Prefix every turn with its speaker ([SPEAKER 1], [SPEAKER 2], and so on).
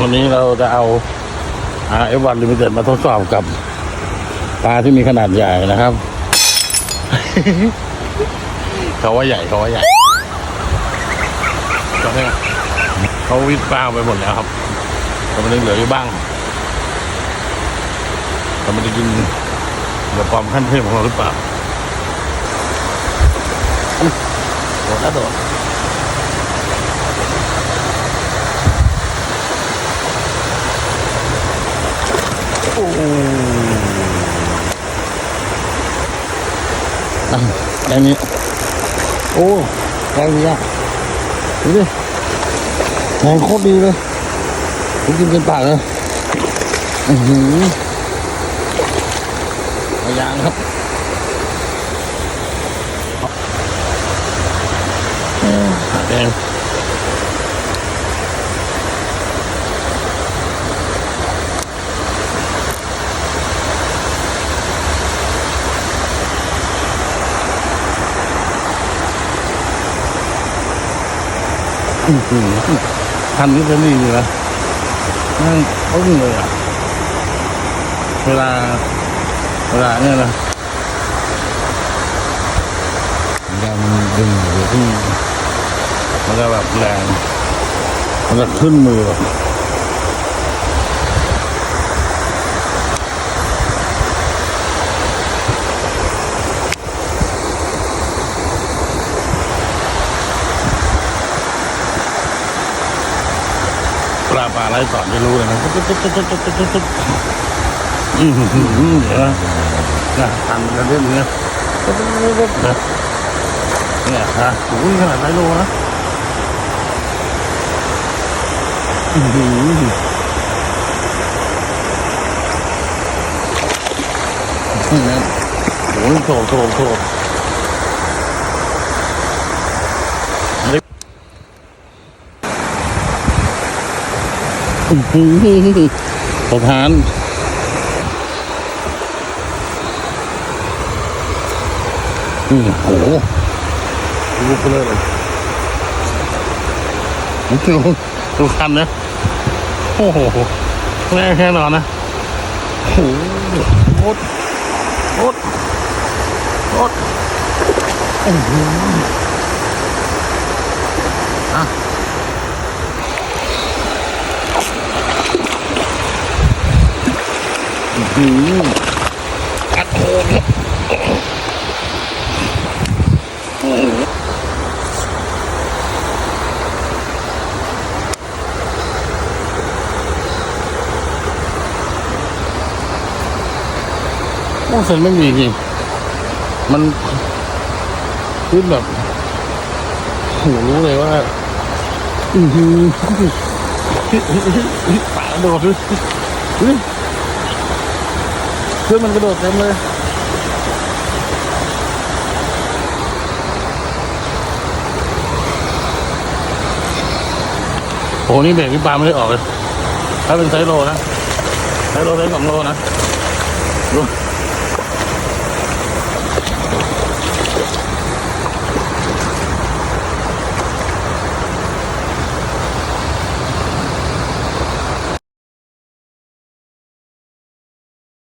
[SPEAKER 1] วันนี้เราจะเอา RF1 Limited มาทดสอบกับปลาที่มีขนาดใหญ่นะครับ เขาว่าใหญ่เขาว่าใหญ่ตอนนี้เขาวิดป้างไปหมดแล้วครับแต่มันยังเหลืออยู่บ้างแต่มันจะกินเดี๋ยวความขั้นเทพของเราหรือเปล่าโดดแล้วโดด อ้อะแค่นี้ โอ้แรงดีอะดูดิแรงโคตรดีเลยผมกินเป็นปากเลยอือหือเอายางครับเออขาแดง ทันนี้เป็นนี่เลยนะนั่งปึ้งเลยอะ เวลา เวลาเนี่ยนะยังดึงอยู่ที่มันจะแบบแรงมันจะขึ้นมือแบบ ปลาปลาไรสอนไม่รู้เลยนะตุ๊ดตุ๊ดตุ๊ดตุ๊ดตุ๊ดตุ๊ดตุ๊ดอืมอืมอืมเดี๋ยวนะนะทันกันเรื่องนี้ตุ๊ดตุ๊ดตุ๊ดตุ๊ดนะเนี่ยฮะโอ้ยขนาดไรโลนะอื้อหือเนี่ยโอ้ยโถโถโถเล็ก อื้อหือสถานอือโหลุกไปเลยเลยโอ้โหดูคันนะ โอ้โหแน่แค่นอนนะโอ้โหโคตรโคตรโคตรโอ้โหอะ อื้อหืออัดโคนครับโอ้เส้นไม่มีจริงมันขึ้นแบบโหรู้เลยว่า อือหือปากโดดเลยเฮ้ยเพื่อนมันกระโดดเต็มเลยโอ้นี่เบรกพี่ปาไม่ได้ออกเลย ถ้าเป็นไซส์โลนะ ไซส์โลไซส์สองโลนะดู